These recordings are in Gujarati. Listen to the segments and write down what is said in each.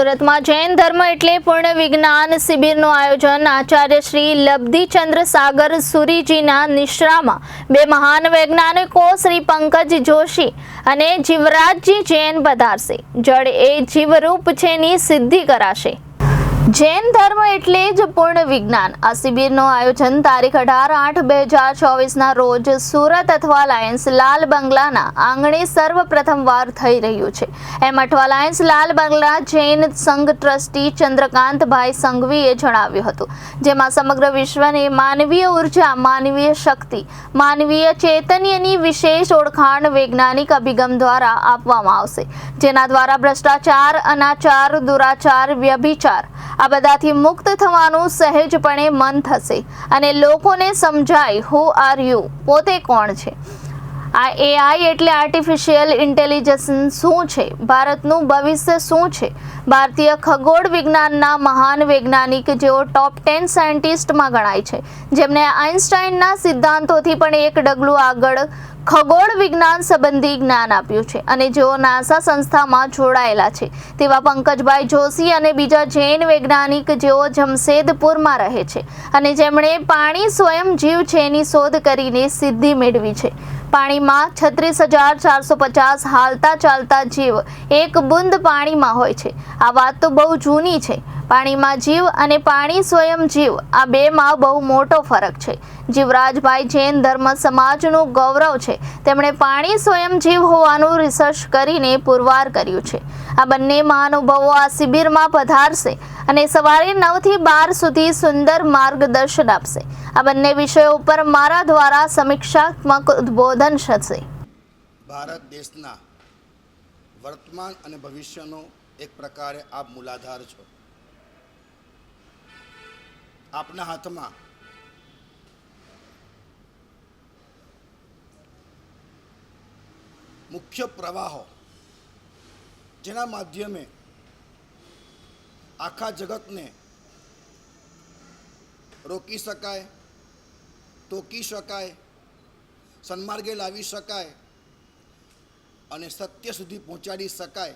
સુરતમાં જૈન ધર્મ એટલે પૂર્ણ વિજ્ઞાન શિબિરનું આયોજન. આચાર્ય શ્રી લબ્ધિચંદ્ર સાગર સુરીજીના નિશ્રામાં બે મહાન વૈજ્ઞાનિકો શ્રી પંકજ જોશી અને જીવરાજજી જૈન પધારશે. જળ એ જીવરૂપ છેની સિદ્ધિ કરાશે. જૈન ધર્મ એટલે જ પૂર્ણ વિજ્ઞાન. આ શિબિરનું આયોજન તારીખ અઢાર આઠ બે હજાર ચોવીસના રોજ સુરત અથવા લાયન્સ લાલ બંગલાના આંગણે સર્વપ્રથમવાર થઈ રહ્યું છે. એમ અઠવા લાયન્સ લાલ બંગલા જૈન સંઘ ટ્રસ્ટી ચંદ્રકાંતભાઈ સંઘવીએ જણાવ્યું હતું, જેમાં સમગ્ર વિશ્વને માનવીય ઊર્જા, માનવીય શક્તિ, માનવીય ચૈતન્યની વિશેષ ઓળખાણ વૈજ્ઞાનિક અભિગમ દ્વારા આપવામાં આવશે, જેના દ્વારા ભ્રષ્ટાચાર, અનાચાર, દુરાચાર, વ્યભિચાર આ બધાથી મુક્ત થવાનું સહેજપણે મન થશે. અને લોકોને સમજાય હુ આર યુ પોતે કોણ છે? આ એઆઈ એટલે આર્ટિફિશિયલ ઇન્ટેલિજન્સ શું છે? ભારતનું ભવિષ્ય શું છે? ભારતીય ખગોળ વિજ્ઞાનના મહાન વૈજ્ઞાનિક જેઓ ટોપ ટેન સાયન્ટિસ્ટમાં ગણાય છે. જેમને આઇન્સ્ટાઇનના સિદ્ધાંતોથી પણ એક ડગલું આગળ ખગોળ વિજ્ઞાન સંબંધી જ્ઞાન આપ્યું છે અને જેઓ નાસા સંસ્થામાં જોડાયેલા છે. તેવા પંકજભાઈ જોશી અને બીજા જૈન વૈજ્ઞાનિક જેઓ જમશેદપુરમાં રહે છે અને જેમણે પાણી સ્વયં જીવ છે એની શોધ કરીને સિદ્ધિ મેળવી છે. પાણીમાં છત્રીસ હજાર ચારસો પચાસ હાલતા ચાલતા જીવ એક બુંદ પાણીમાં હોય છે. આ વાત તો બહુ જૂની છે. પાણીમાં જીવ અને પાણી સ્વયં જીવ. આ બેમાં બહુ મોટો ફરક છે. જીવરાજભાઈ જૈન ધર્મ સમાજનું ગૌરવ છે. તેમણે પાણી સ્વયં જીવ હોવાનું રિસર્ચ કરીને પુરવાર કર્યું છે. આ બંને મહાનુભાવો આ શિબિરમાં પધારશે અને સવારે નવથી બાર સુધી સુંદર માર્ગદર્શન આપશે. આ બંને વિષયો ઉપર મારા દ્વારા સમીક્ષાત્મક ઉદ્બોધન થશે. ભારત દેશના વર્તમાન અને ભવિષ્યનો એક પ્રકારે આપ મૂલાધાર છો. આપના હાથમાં. મુખ્ય પ્રવાહો જેના માધ્યમે આખા જગતને રોકી શકાય, ટોકી શકાય, સન્માર્ગે લાવી શકાય અને સત્ય સુધી પહોંચાડી શકાય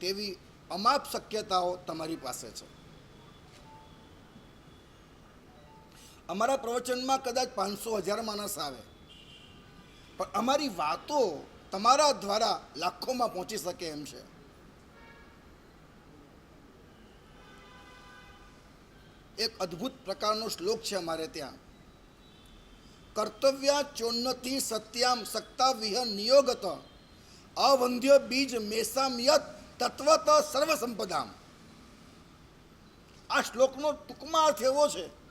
તેવી અમાપ શક્યતાઓ તમારી પાસે છે. અમારા પ્રવચનમાં કદાચ પાંચસો હજાર માણસ આવે. પણ અમારી વાતો તમારા દ્વારા લાખોમાં પહોંચી શકે એમ છે. એક અદ્ભુત પ્રકારનો શ્લોક છે અમારે ત્યાં. કર્તવ્ય ચોન્નતિ સત્યામ સત્તા વિહ નિયોગત. અવંધ્ય બીજ મેસામ યત તત્વત સર્વસંપદામ. આ શ્લોકનો ટૂંકમાં અર્થ એવો છે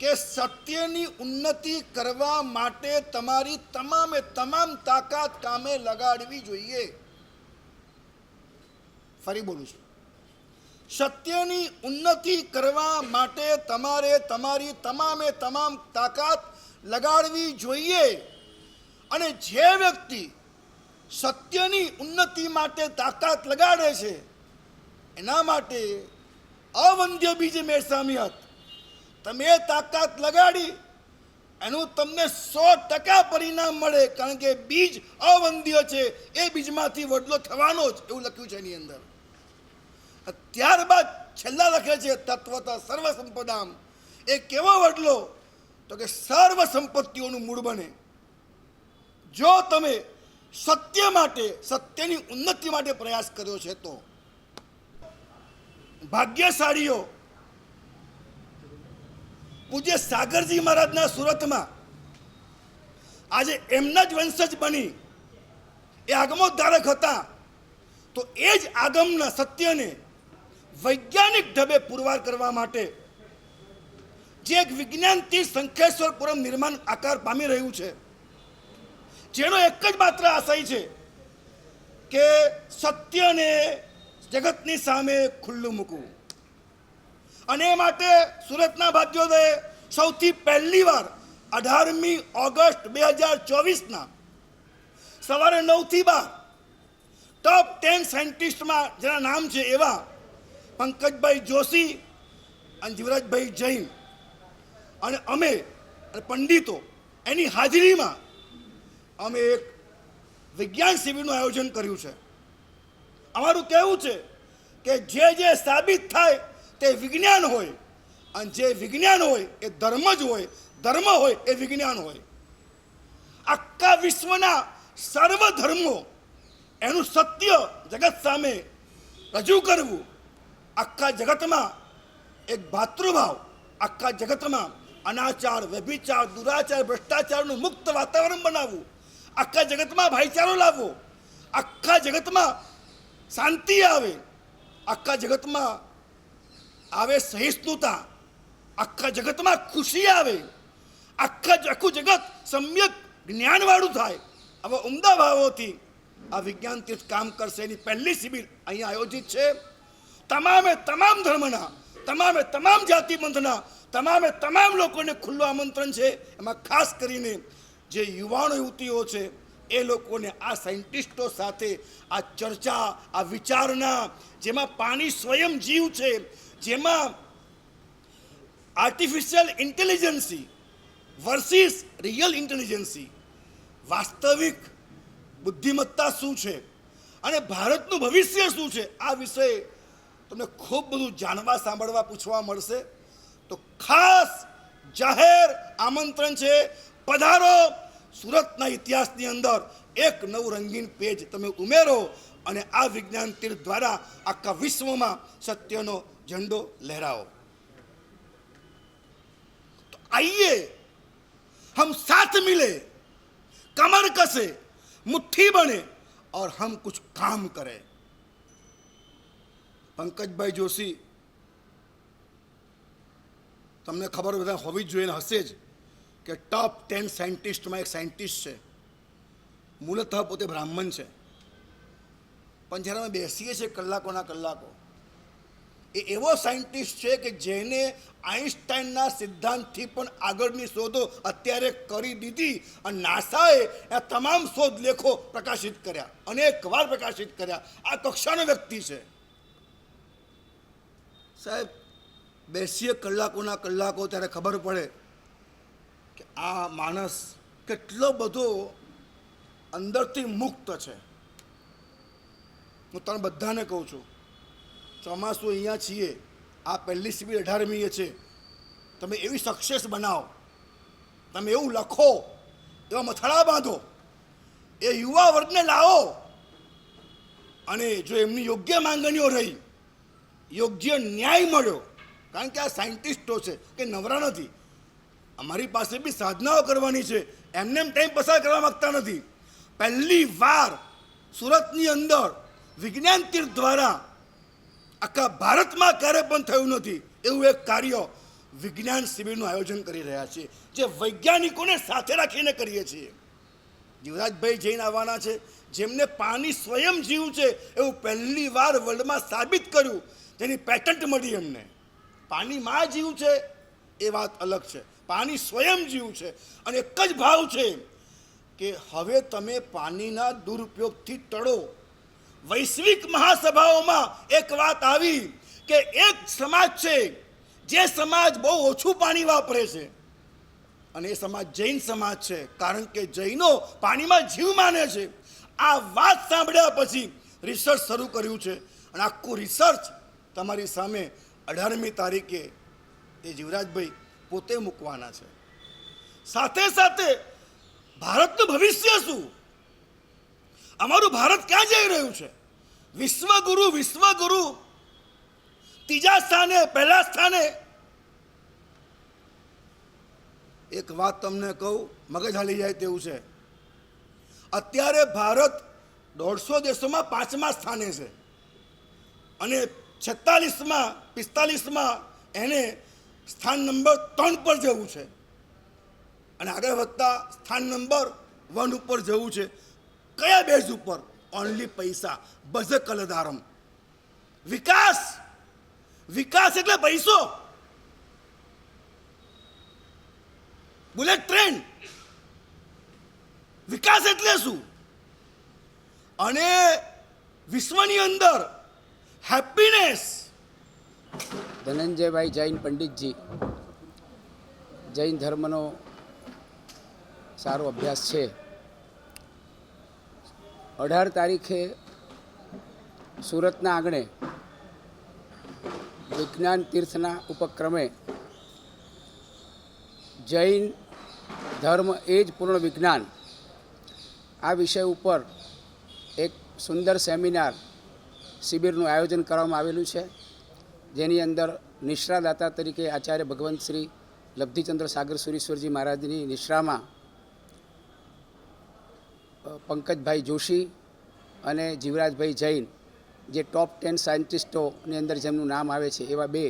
કે સત્યની ઉન્નતિ કરવા માટે તમારી તમામે તમામ તાકાત કામે લગાડવી જોઈએ. ફરી બોલું છું. સત્યની ઉન્નતિ કરવા માટે તમારે તમારી તમામે તમામ તાકાત લગાડવી જોઈએ. અને જે વ્યક્તિ સત્યની ઉન્નતિ માટે તાકાત લગાડે છે, એના માટે અવંધ્ય બીજ મેસામી સામ્યત તમે તાકાત લગાડી એનું તમને સો ટકા પરિણામ મળે, કારણ કે બીજ અવંધ્ય છે, એ બીજમાંથી વડલો થવાનો જ, એવું લખ્યું છે એની અંદર. ત્યારબાદ છેલ્લા લખે છે, તત્વતા સર્વ સંપદામ એ કેવો વડલો? તો કે સર્વ સંપત્તિઓનું મૂળ બને. જો તમે સત્ય માટે, સત્યની ઉન્નતિ માટે પ્રયાસ કર્યો છે તો. ભાગ્યશાળીઓ પૂજ્ય સાગરજી મહારાજના સુરતમાં. આજે એમના જ વંશજ બની. એ આગમોદ્ધારક હતા. તો એ જ આગમના સત્યને વૈજ્ઞાનિક ઢબે પુરવાર કરવા માટે જે એક વિજ્ઞાનથી શંખેશ્વરપુરમ નિર્માણ આકાર પામી રહ્યું છે. જેનો એક જ માત્ર આશય છે કે સત્યને જગતની સામે ખુલ્લું મૂકવું. અને એ માટે સુરતના ભાગ્યોદયે સૌથી પહેલી વાર અઢારમી ઓગસ્ટ બે હજાર ચોવીસના સવારે નવથી બાર ટોપ ટેન સાયન્ટિસ્ટમાં જેના નામ છે એવા પંકજભાઈ જોશી અને જીવરાજભાઈ જૈન. અને અમે પંડિતો એની હાજરીમાં અમે એક વિજ્ઞાન શિબિરનું આયોજન કર્યું છે. અમારું કહેવું છે કે જે જે સાબિત થાય તે વિજ્ઞાન હોય અને જે વિજ્ઞાન હોય એ ધર્મ જ હોય, ધર્મ હોય એ વિજ્ઞાન હોય. આખા વિશ્વના સર્વ ધર્મો એનું સત્ય જગત સામે રજૂ કરવું આખા જગતમાં એક ભાતૃભાવ. આખા જગતમાં અનાચાર, વ્યભિચાર, દુરાચાર, ભ્રષ્ટાચારનું મુક્ત વાતાવરણ બનાવવું. આખા જગતમાં ભાઈચારો લાવવો. આખા જગતમાં શાંતિ આવે. આખા જગતમાં આવે સહિષ્ણુતા. આખા જગતમાં ખુશી આવે. આખા આખું જગત સમ્યક જ્ઞાનવાળું થાય. આવા ઉમદા ભાવોથી આ વિજ્ઞાન તીર્થ કામ કરશે એની પહેલી શિબિર અહીંયા આયોજિત છે. તમામે તમામ ધર્મના, તમામે તમામ જાતિ પંથના તમામે તમામ લોકોને ખુલ્લું આમંત્રણ છે. એમાં ખાસ કરીને જે યુવાનો યુવતીઓ છે, એ લોકોને આ સાયન્ટિસ્ટો સાથે આ ચર્ચા, આ વિચારના જેમાં પાણી સ્વયં જીવ છે, જેમાં artificial intelligence versus real intelligence વાસ્તવિક બુદ્ધિમત્તા શું છે? અને ભારતનું ભવિષ્ય શું છે? આ વિષય તમને ખૂબ બધું જાણવા, સાંભળવા, પૂછવા મળશે. તો ખાસ જાહેર આમંત્રણ છે, પધારો સુરતના ઇતિહાસની અંદર એક નવું રંગીન પેજ તમે ઉમેરો અને આ વિજ્ઞાન તીર્થ દ્વારા આખા વિશ્વમાં સત્યનો ઝંડો લહેરાવો. आइए, हम साथ मिले, कमर कसे, मुट्ठी बने, और हम कुछ काम करें। પંકજ ભાઈ જોશી તમને ખબર બધા હોવી જ જોઈએ હશે જ કે ટોપ ટેન સાયન્ટિસ્ટમાં એક સાયન્ટિસ્ટ છે મૂલતઃ પોતે બ્રાહ્મણ છે પણ જ્યારે અમે બેસીએ છીએ કલાકોના કલાકો એ એવો સાયન્ટિસ્ટ છે કે જેને આઈન્સ્ટાઈનના સિદ્ધાંતથી પણ આગળની શોધો અત્યારે કરી દીધી અને નાસાએ આ તમામ શોધ લેખો પ્રકાશિત કર્યા અનેક વાર પ્રકાશિત કર્યા. આ કક્ષાનો વ્યક્તિ છે. સાહેબ, બેસીએ કલાકોના કલાકો ત્યારે ખબર પડે કે આ માણસ કેટલો બધો અંદરથી મુક્ત છે. હું તને બધાને કહું છું ચોમાસું અહીંયા છીએ. આ પહેલી શિબિર અઢારમીએ છે. તમે એવી સક્સેસ બનાવો. તમે એવું લખો. એવા મથાળા બાંધો. એ યુવા વર્ગને લાવો. અને જો એમની યોગ્ય માંગણીઓ રહી, યોગ્ય ન્યાય મળ્યો, કારણ કે આ સાયન્ટિસ્ટો છે કે નવરા નથી. અમારી પાસે બી સાધનાઓ કરવાની છે. એમને એમ ટાઈમ પસાર કરવા માંગતા નથી. પહેલી વાર સુરતની અંદર વિજ્ઞાન તીર્થ દ્વારા આખા ભારતમાં ક્યારે પણ થયું નથી, એવું એક કાર્ય વિજ્ઞાન શિબિરનું આયોજન કરી રહ્યા છીએ જે વૈજ્ઞાનિકોને સાથે રાખીને કરીએ છીએ. જીવરાજભાઈ જૈન આવવાના છે, જેમને પાણી સ્વયં જીવ છે, એવું પહેલી વાર વર્લ્ડમાં સાબિત કર્યું, તેની પેટન્ટ મળી એમને. પાણીમાં જીવ છે, એ વાત અલગ છે. પાણી સ્વયં જીવ છે, અને એક જ ભાવ છે, કે હવે તમે પાણીના દુરુપયોગથી ટળો. વૈશ્વિક મહાસભાઓમાં એક વાત આવી કે એક સમાજ છે જે સમાજ બહુ ઓછું પાણી વાપરે છે. અને એ સમાજ જૈન સમાજ છે, કારણ કે જૈનો પાણીમાં જીવ માને છે. આ વાત સાંભળ્યા પછી રિસર્ચ શરૂ કર્યું છે અને આખું રિસર્ચ તમારી સામે અઢારમી તારીખે એ જીવરાજભાઈ પોતે મૂકવાના છે. સાથે સાથે ભારતનું ભવિષ્ય શું? અમારું ભારત ક્યાં જઈ રહ્યું છે? વિશ્વગુરુ વિશ્વગુરુ. ત્રીજા સ્થાને, પહેલા સ્થાને. એક વાત તમને કહું મગજ હાલી જાય તેવું છે. અત્યારે ભારત દોઢસો દેશોમાં પાંચમા સ્થાને છે. અને છેતાલીસમાં, પિસ્તાલીસમાં એને સ્થાન નંબર ત્રણ પર જવું છે. અને આગળ વધતા સ્થાન નંબર વન ઉપર જવું છે. કયા બેઝ ઉપર? ઓનલી પૈસા બઝ કલધારમ વિકાસ વિકાસ એટલે પૈસો બુલેટ ટ્રેન વિકાસ એટલે શું અને વિશ્વની અંદર હેપીનેસ ધનંજયભાઈ જૈન પંડિતજી જૈન ધર્મનો સારો અભ્યાસ છે અઢાર તારીખે સુરતના આંગણે વિજ્ઞાન તીર્થના ઉપક્રમે જૈન ધર્મ એ જ પૂર્ણ વિજ્ઞાન આ વિષય ઉપર એક સુંદર સેમિનાર શિબિરનું આયોજન કરવામાં આવેલું છે. જેની અંદર નિષ્ણાદાતા તરીકે આચાર્ય ભગવંત શ્રી લબ્ધિચંદ્ર સાગર સુરીશ્વરજી મહારાજની નિશ્રામાં પંકજભાઈ જોશી અને જીવરાજભાઈ જૈન, જે ટોપ ટેન સાયન્ટિસ્ટોની અંદર જેમનું નામ આવે છે, એવા બે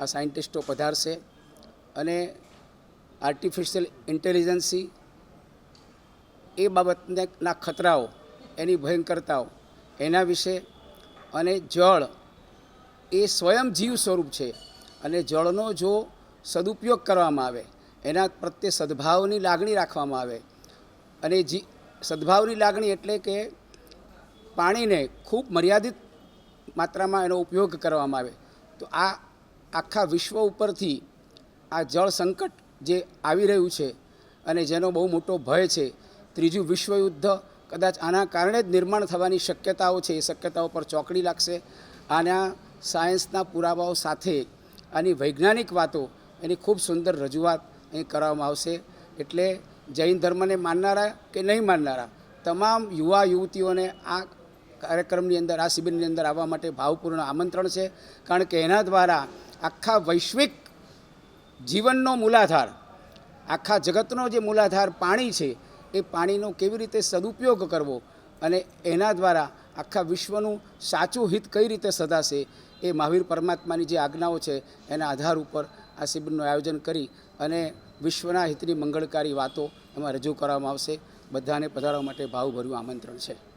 આ સાયન્ટિસ્ટો પધારશે. અને આર્ટિફિશિયલ ઇન્ટેલિજન્સી એ બાબતના ખતરાઓ, એની ભયંકરતાઓ, એના વિશે અને જળ એ સ્વયં જીવ સ્વરૂપ છે. અને જળનો જો સદુપયોગ કરવામાં આવે, એના પ્રત્યે સદભાવની લાગણી રાખવામાં આવે, અને જી સદભાવની લાગણી એટલે કે પાણીને ખૂબ મર્યાદિત માત્રામાં એનો ઉપયોગ કરવામાં આવે. તો આ આખા વિશ્વ ઉપરથી આ જળ સંકટ જે આવી રહ્યું છે અને જેનો બહુ મોટો ભય છે, ત્રીજું વિશ્વયુદ્ધ કદાચ આના કારણે જ નિર્માણ થવાની શક્યતાઓ છે, એ શક્યતાઓ પર ચોકડી લાગશે. આના સાયન્સના પુરાવાઓ સાથે આની વૈજ્ઞાનિક વાતો એની ખૂબ સુંદર રજૂઆત અહીં કરવામાં આવશે. એટલે જૈન ધર્મને માનનારા કે નહીં માનનારા? તમામ યુવા યુવતીઓને આ કાર્યક્રમની અંદર, આ શિબિરની અંદર આવવા માટે ભાવપૂર્ણ આમંત્રણ છે. કારણ કે એના દ્વારા આખા વૈશ્વિક જીવનનો મૂલાધાર, આખા જગતનો જે મૂલાધાર પાણી છે, એ પાણીનો કેવી રીતે સદુપયોગ કરવો અને એના દ્વારા આખા વિશ્વનું સાચું હિત કઈ રીતે સધાશે એ મહાવીર પરમાત્માની જે આજ્ઞાઓ છે, એના આધાર ઉપર આ શિબિરનું આયોજન કરી અને વિશ્વના હિતની મંગળકારી વાતો એમાં રજૂ કરવામાં આવશે. બધાને પધારવા માટે ભાવભર્યું આમંત્રણ છે.